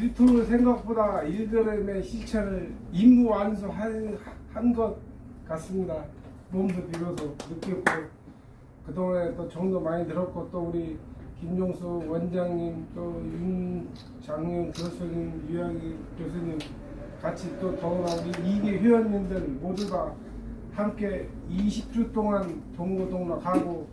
유튜브 생각보다 일그램의 실천을 임무 완수한 것 같습니다. 몸도 비로소 느꼈고 그동안에 또 정도 많이 들었고 또 우리 김종수 원장님 또 윤장윤 교수님 유양기 교수님 같이 또 더구나 우리 이계 회원님들 모두가 함께 20주 동안 동고동락 하고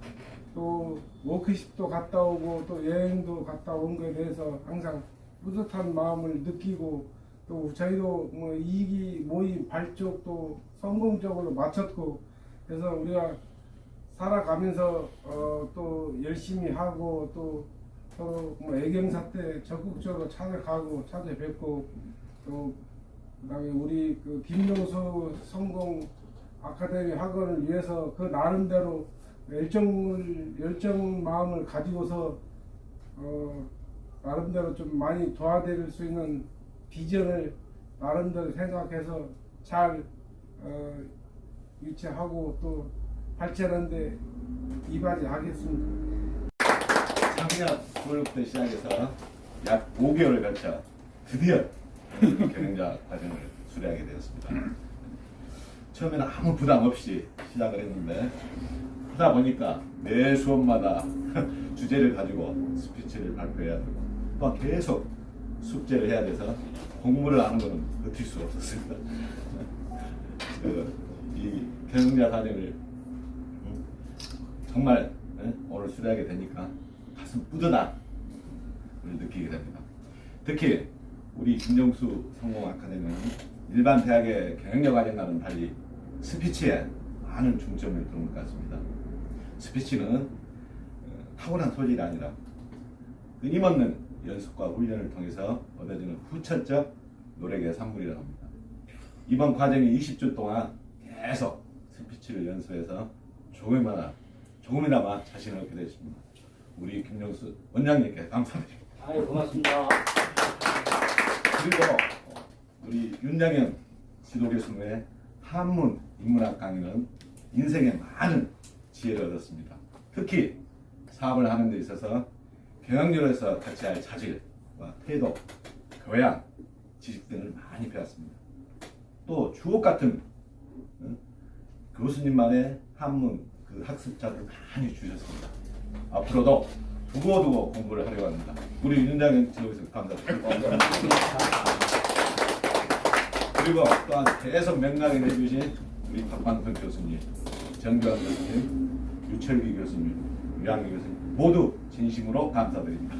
또 워크숍도 갔다 오고 또 여행도 갔다 온 거에 대해서 항상 뿌듯한 마음을 느끼고 또 저희도 뭐 이기 모임 발족도 성공적으로 마쳤고 그래서 우리가 살아가면서 어, 또 열심히 하고 또 서로 뭐 애경사 때 적극적으로 찾아가고 찾아뵙고 또 그다음에 우리 그 김용수 성공 아카데미 학원을 위해서 그 나름대로 열정을 열정 마음을 가지고서 어, 나름대로 좀 많이 도와드릴 수 있는 비전을 나름대로 생각해서 잘 어, 유치하고 또 발전하는데 이바지 하겠습니다. 작년 9월부터 시작해서 약 5개월을 거쳐 드디어 경영자 과정을 수료하게 되었습니다. 처음에는 아무 부담 없이 시작을 했는데 하다 보니까 매 수업마다 주제를 가지고 스피치를 발표해야 되고 또한 계속 숙제를 해야 돼서 공부를 하는 것은 버틸 수가 없었습니다. 그, 이 경영자 과정을 음, 정말 예, 오늘 수료하게 되니까 가슴 뿌듯함을 느끼게 됩니다. 특히 우리 김정수 성공 아카데미는 일반 대학의 경영력 과정과는 달리 스피치에 많은 중점을 두는 것 같습니다. 스피치는 어, 타고난 소질이 아니라 끊임없는 연습과 훈련을 통해서 얻어지는 후천적 노력의 산물이라고 합니다. 이번 과정이 20주 동안 계속 스피치를 연습해서 조금이나마, 조금이나마 자신을 얻게 됐습니다. 우리 김정수 원장님께 감사드립니다. 아유 고맙습니다. 그리고 우리 윤장현 지도 교수님의 한문 인문학 강의는 인생에 많은 지혜를 얻었습니다. 특히 사업을 하는 데 있어서 경영력에서 같이 할 자질과 태도, 교양, 지식 등을 많이 배웠습니다. 또 주옥 같은 어, 교수님만의 한문 그 학습자를 많이 주셨습니다. 앞으로도 두고두고 공부를 하려고 합니다. 우리 윤장현 지도교수님 감사드립니다. 그리고 또한 계속 명랑히 해주신 우리 박광선 교수님, 정교환 교수님, 유철기 교수님, 유양기 교수님 모두 진심으로 감사드립니다.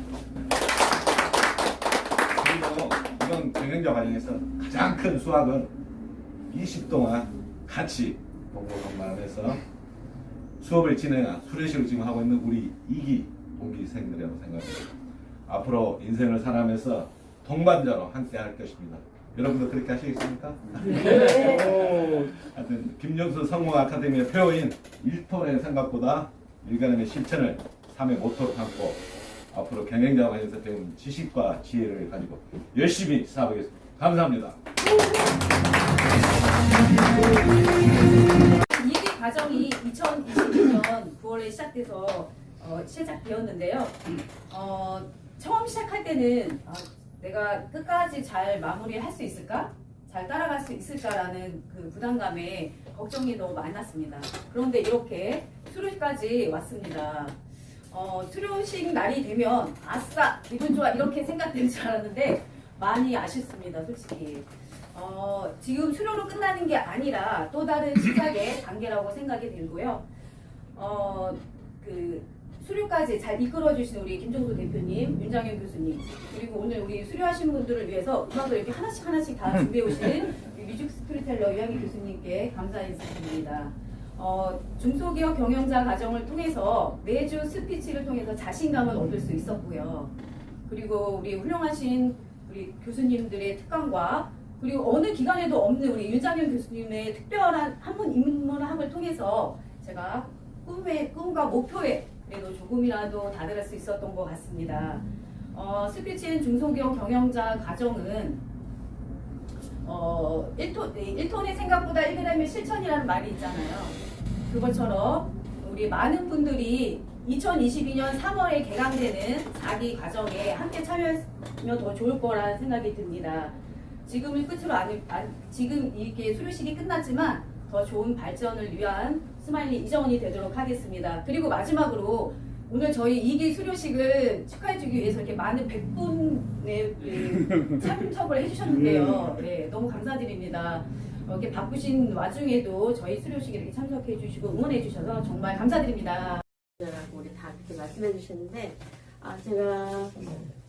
그리고 이번 경영자 과정에서 가장 큰 수학은 20 동안 같이 동고동락해서 수업을 진행한 수료식을 지금 하고 있는 우리 이기 동기생들이라고 생각합니다. 앞으로 인생을 살아가면서 동반자로 함께 할 것입니다. 여러분도 그렇게 하시겠습니까? 오, 하여튼 김정수 성공 아카데미의 표어인 1톤의 생각보다 일간의 실천을 3의 모토로 삼고 앞으로 경영자 과정에서 배운 지식과 지혜를 가지고 열심히 사업하겠습니다. 감사합니다. 2022년 9월에 시작돼서 어, 시작되었는데요. 어, 처음 시작할 때는 아, 내가 끝까지 잘 마무리할 수 있을까? 잘 따라갈 수 있을까라는 그 부담감에 걱정이 너무 많았습니다. 그런데 이렇게 수료식까지 왔습니다. 어, 수료식 날이 되면 아싸 기분 좋아 이렇게 생각되는 줄 알았는데 많이 아쉽습니다 솔직히 어, 지금 수료로 끝나는 게 아니라 또 다른 시작의 단계라고 생각이 들고요 어, 그 수료까지 잘 이끌어주신 우리 김종수 대표님, 윤장현 교수님, 그리고 오늘 우리 수료하신 분들을 위해서 음악을 이렇게 하나씩 하나씩 다 준비해 오신 우리 뮤직 스토리텔러 유양희 교수님께 감사 인사드립니다. 어, 중소기업 경영자 과정을 통해서 매주 스피치를 통해서 자신감을 얻을 수 있었고요. 그리고 우리 훌륭하신 우리 교수님들의 특강과 그리고 어느 기관에도 없는 우리 윤장현 교수님의 특별한 한문 인문학을 통해서 제가 꿈의 꿈과 목표에 그래도 조금이라도 다다를 수 있었던 것 같습니다. 어, 스피치인 중소기업 경영자 과정은 어, 1톤, 1톤의 생각보다 1g의 실천이라는 말이 있잖아요. 그것처럼 우리 많은 분들이 2022년 3월에 개강되는 4기 과정에 함께 참여하면 더 좋을 거라는 생각이 듭니다. 지금을 끝으로 안, 안- 지금 이렇게 수료식이 끝났지만 더 좋은 발전을 위한 스마일리 이정원이 되도록 하겠습니다. 그리고 마지막으로 오늘 저희 2기 수료식을 축하해주기 위해서 이렇게 많은 100분의 그 참석을 해주셨는데요. 네, 너무 감사드립니다. 어, 이렇게 바쁘신 와중에도 저희 수료식에 이렇게 참석해 주시고 응원해 주셔서 정말 감사드립니다. 라고 우리 다 그렇게 말씀해 주셨는데 아 제가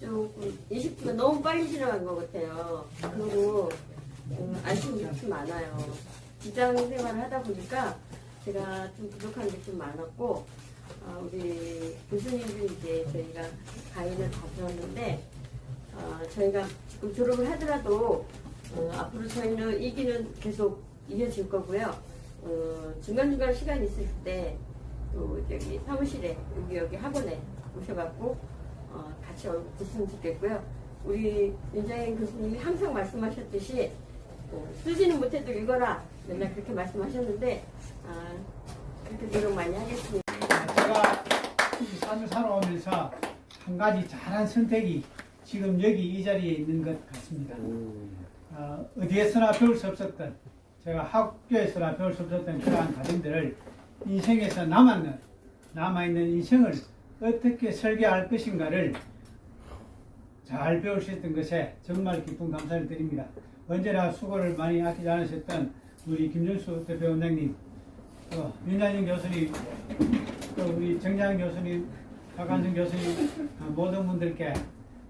조금 20주가 너무 빨리 지나간 것 같아요. 그리고 음, 아쉬운 게 좀 많아요. 직장 생활을 하다 보니까 제가 좀 부족한 게 좀 많았고 아, 우리 교수님들 이제 저희가 강의를 다 들었는데 아, 저희가 지금 졸업을 하더라도 어, 앞으로 저희는 이기는 계속 이어질 거고요. 어, 중간중간 시간 있을 때 또 여기 사무실에 여기 여기 학원에 오셔갖고 어, 같이 보시면 좋겠고요. 우리 윤장현 교수님이 항상 말씀하셨듯이 어, 쓰지는 못해도 읽어라 맨날 그렇게 말씀하셨는데 아, 그렇게 노력 많이 하겠습니다. 제가 이 산을 살아오면서 한 가지 잘한 선택이 지금 여기 이 자리에 있는 것 같습니다. 어, 어디에서나 배울 수 없었던 제가 학교에서나 배울 수 없었던 그러한 과정들을 인생에서 남았는 남아있는 인생을 어떻게 설계할 것인가를 잘 배울 수 있던 것에 정말 기쁜 감사를 드립니다. 언제나 수고를 많이 아끼지 않으셨던 우리 김준수 대표원장님, 또 윤장현 교수님, 또 우리 정장 교수님, 박한승 교수님 어, 모든 분들께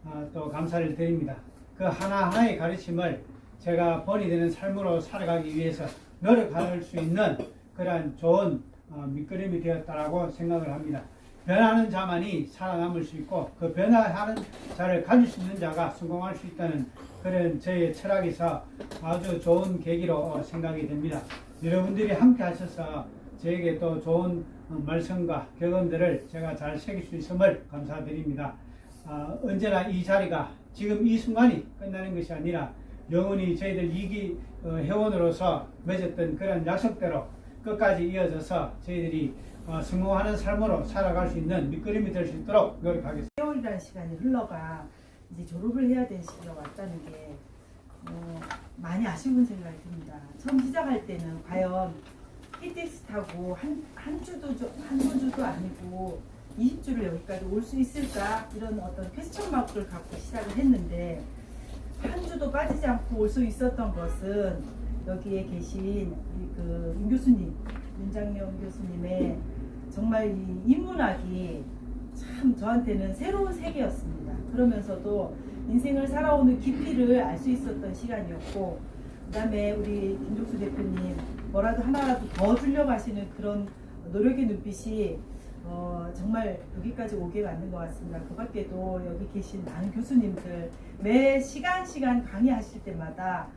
어, 또 감사를 드립니다. 그 하나하나의 가르침을 제가 본이 되는 삶으로 살아가기 위해서 노력할 수 있는 그러한 좋은 어, 밑거름이 되었다라고 생각을 합니다. 변하는 자만이 살아남을 수 있고 그 변화하는 자를 가질 수 있는 자가 성공할 수 있다는 그런 저의 철학에서 아주 좋은 계기로 어, 생각이 됩니다. 여러분들이 함께 하셔서 저에게 또 좋은 어, 말씀과 격언들을 제가 잘 새길 수 있음을 감사드립니다. 아, 언제나 이 자리가 지금 이 순간이 끝나는 것이 아니라 영원히 저희들 이기 어, 회원으로서 맺었던 그런 약속대로 끝까지 이어져서 저희들이 어, 성공하는 삶으로 살아갈 수 있는 밑거름이 될 수 있도록 노력하겠습니다. 세월이라는 시간이 흘러가 이제 졸업을 해야 되는 시기가 왔다는 게 어, 많이 아쉬운 생각이 듭니다. 처음 시작할 때는 과연 KTX 타고 한, 한 주도 저- 한두 주도 아니고 20주를 여기까지 올 수 있을까 이런 어떤 퀘스천 마크를 갖고 시작을 했는데 한 주도 빠지지 않고 올 수 있었던 것은 여기에 계신 우리 그윤 교수님 윤장영 교수님의 정말 이 인문학이 참 저한테는 새로운 세계였습니다. 그러면서도 인생을 살아오는 깊이를 알 수 있었던 시간이었고, 그 다음에 우리 김종수 대표님 뭐라도 하나라도 더 주려고 하시는 그런 노력의 눈빛이 어, 정말 여기까지 오게 만든 것 같습니다. 그 밖에도 여기 계신 많은 교수님들 매 시간 시간 강의하실 때마다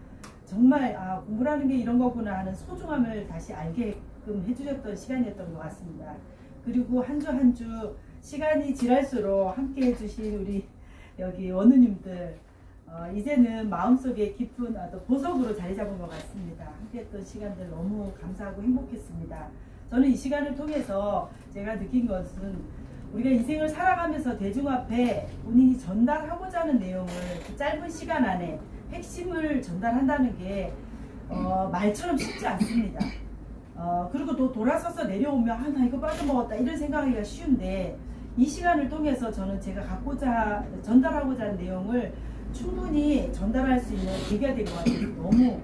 정말 아, 공부라는 게 이런 거구나 하는 소중함을 다시 알게 끔 해주셨던 시간이었던 것 같습니다. 그리고 한 주 한 주 시간이 지날수록 함께 해주신 우리 여기 원우님들 어, 이제는 마음속에 깊은 어떤 보석으로 자리 잡은 것 같습니다. 함께했던 시간들 너무 감사하고 행복했습니다. 저는 이 시간을 통해서 제가 느낀 것은 우리가 인생을 살아가면서 대중 앞에 본인이 전달하고자 하는 내용을 그 짧은 시간 안에 핵심을 전달한다는 게 어, 말처럼 쉽지 않습니다. 어, 그리고 또 돌아서서 내려오면 아, 나 이거 빠져먹었다 이런 생각하기가 쉬운데 이 시간을 통해서 저는 제가 갖고자 전달하고자 하는 내용을 충분히 전달할 수 있는 계기가 된 것 같아서 너무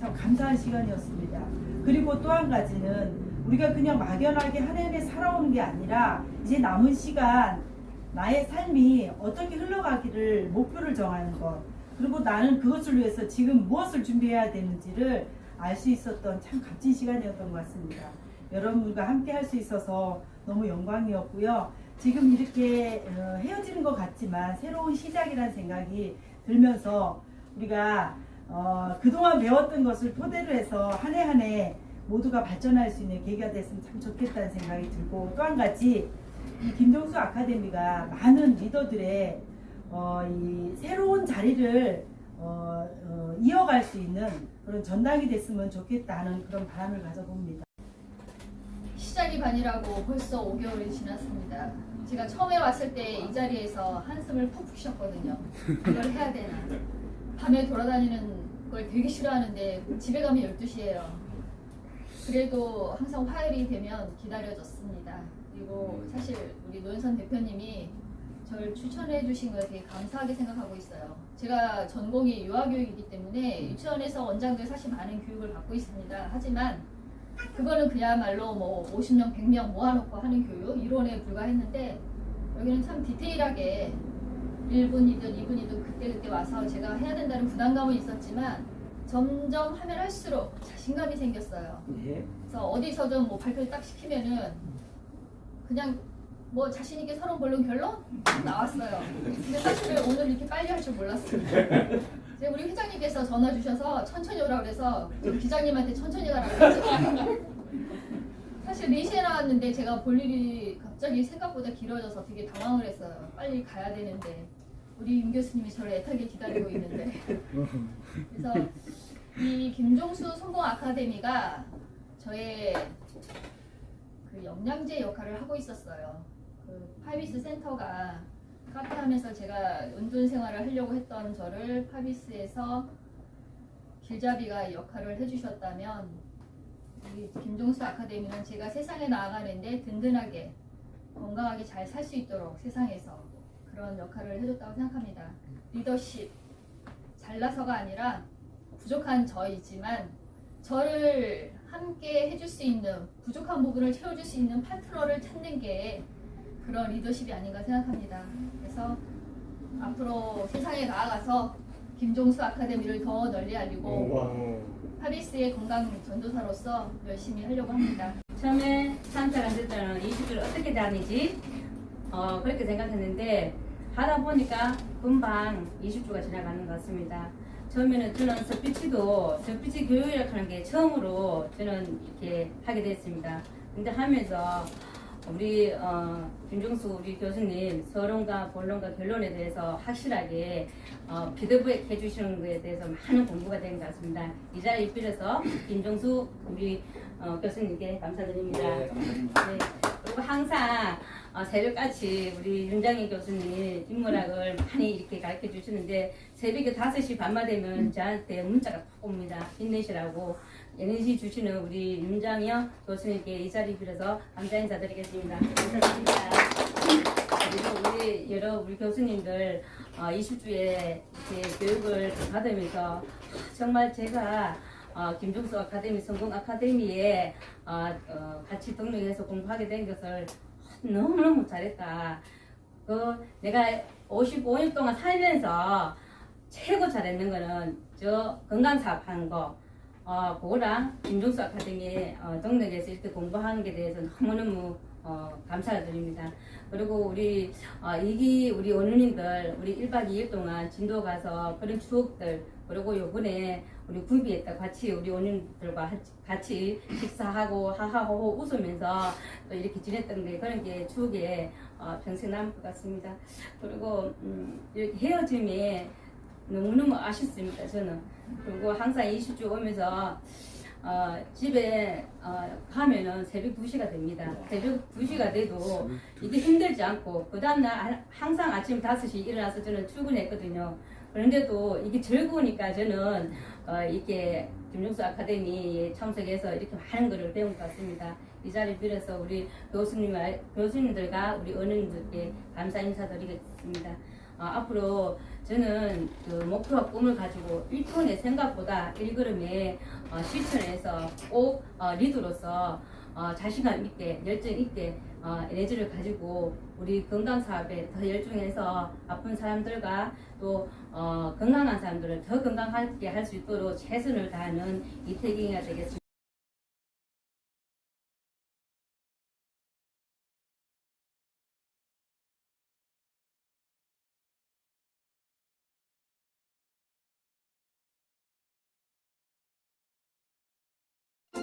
참 감사한 시간이었습니다. 그리고 또 한 가지는 우리가 그냥 막연하게 한 해내 살아오는 게 아니라 이제 남은 시간 나의 삶이 어떻게 흘러가기를 목표를 정하는 것 그리고 나는 그것을 위해서 지금 무엇을 준비해야 되는지를 알 수 있었던 참 값진 시간이었던 것 같습니다. 여러분과 함께 할 수 있어서 너무 영광이었고요. 지금 이렇게 어, 헤어지는 것 같지만 새로운 시작이라는 생각이 들면서 우리가 어, 그동안 배웠던 것을 토대로 해서 한 해 한 해 모두가 발전할 수 있는 계기가 됐으면 참 좋겠다는 생각이 들고 또 한 가지 이 김정수 아카데미가 많은 리더들의 어, 이 새로운 자리를 어, 어, 이어갈 수 있는 그런 전당이 됐으면 좋겠다는 그런 바람을 가져봅니다. 시작이 반이라고 벌써 5개월이 지났습니다. 제가 처음에 왔을 때 이 자리에서 한숨을 푹푹 쉬었거든요. 이걸 해야 되나. 밤에 돌아다니는 걸 되게 싫어하는데 집에 가면 12시예요. 그래도 항상 화요일이 되면 기다려졌습니다. 그리고 사실 우리 노현선 대표님이 저를 추천해 주신 걸 되게 감사하게 생각하고 있어요. 제가 전공이 유아교육이기 때문에 유치원에서 원장들 사실 많은 교육을 받고 있습니다. 하지만 그거는 그야말로 뭐 50명, 100명 모아놓고 하는 교육 이론에 불과했는데 여기는 참 디테일하게 1분이든 2분이든 그때그때 와서 제가 해야 된다는 부담감은 있었지만 점점 하면 할수록 자신감이 생겼어요. 그래서 어디서든 뭐 발표를 딱 시키면은 그냥 뭐 자신 있게 서로 본론 결론 나왔어요. 근데 사실 오늘 이렇게 빨리 할 줄 몰랐어요. 이제 우리 회장님께서 전화 주셔서 천천히 오라 그래서 저 기장님한테 천천히 가라고 했죠. 사실 4시에 나왔는데 제가 볼 일이 갑자기 생각보다 길어져서 되게 당황을 했어요. 빨리 가야 되는데 우리 윤 교수님이 저를 애타게 기다리고 있는데 그래서 이 김종수 성공 아카데미가 저의 그 영양제 역할을 하고 있었어요. 그 파비스 센터가 카페 하면서 제가 운동 생활을 하려고 했던 저를 파비스에서 길잡이가 역할을 해주셨다면 이 김종수 아카데미는 제가 세상에 나아가는데 든든하게 건강하게 잘 살 수 있도록 세상에서 그런 역할을 해줬다고 생각합니다. 리더십 잘나서가 아니라 부족한 저이지만 저를 함께 해줄 수 있는 부족한 부분을 채워줄 수 있는 파트너를 찾는 게 그런 리더십이 아닌가 생각합니다. 그래서 앞으로 세상에 나아가서 김종수 아카데미를 더 널리 알리고 파비스의 건강 전도사로서 열심히 하려고 합니다. 처음에 안 됐다는 20주를 어떻게 다니지? 어, 그렇게 생각했는데 하다 보니까 금방 20주가 지나가는 것 같습니다. 처음에는 저는 스피치도 스피치 교육이라고 하는 게 처음으로 저는 이렇게 하게 됐습니다. 근데 하면서 우리 어, 김종수 우리 교수님 서론과 본론과 결론에 대해서 확실하게 어, 피드백 해주시는 것에 대해서 많은 공부가 된 것 같습니다. 이 자리에 빌어서 김종수 우리 어, 교수님께 감사드립니다. 네, 그리고 항상 어, 새벽같이 우리 윤장희 교수님 인문학을 많이 이렇게 가르쳐 주시는데 새벽에 5시 반만 되면 저한테 문자가 탁 옵니다. 힘내시라고 에너지 주시는 우리 윤장혁 교수님께 이 자리 빌어서 감사 인사드리겠습니다. 감사드립니다. 그리고 우리 여러 우리 교수님들 어, 20주에 이렇게 교육을 받으면서 정말 제가 어, 김종수 아카데미 성공 아카데미에 어, 어, 같이 등록해서 공부하게 된 것을 너무너무 잘했다. 그 내가 55일 동안 살면서 최고 잘했는 거는 저 건강사업 하는 거. 어, 그거랑 김종수 아카데미에 어, 등록해서 이렇게 공부하는 게 대해서 너무너무 어, 감사를 드립니다. 그리고 우리 어, 이기 우리 원우님들 우리 1박 2일 동안 진도 가서 그런 추억들 그리고 요번에 우리 굴비에다 같이 우리 원우님들과 하- 같이 식사하고 하하호호 웃으면서 또 이렇게 지냈던 게 그런 게 추억에 어, 평생 남을 것 같습니다. 그리고 음, 이렇게 헤어짐에 너무너무 아쉽습니다. 저는 그리고 항상 20주 오면서 어, 집에 어, 가면은 새벽 2시가 됩니다. 새벽 2시가 돼도 이게 힘들지 않고 그 다음날 아- 항상 아침 5시 일어나서 저는 출근했거든요. 그런데도 이게 즐거우니까 저는 어, 이렇게 김종수 아카데미에 참석해서 이렇게 많은 것을 배운 것 같습니다. 이 자리 빌어서 우리 교수님, 교수님들과 우리 어른들께 감사 인사드리겠습니다. 어, 앞으로 저는 그 목표와 꿈을 가지고 1톤의 생각보다 1걸음에 어, 실천해서 꼭 어, 리더로서 어, 자신감 있게 열정 있게 어, 에너지를 가지고 우리 건강 사업에 더 열중해서 아픈 사람들과 또 어, 건강한 사람들을 더 건강하게 할 수 있도록 최선을 다하는 이태경이가 되겠습니다.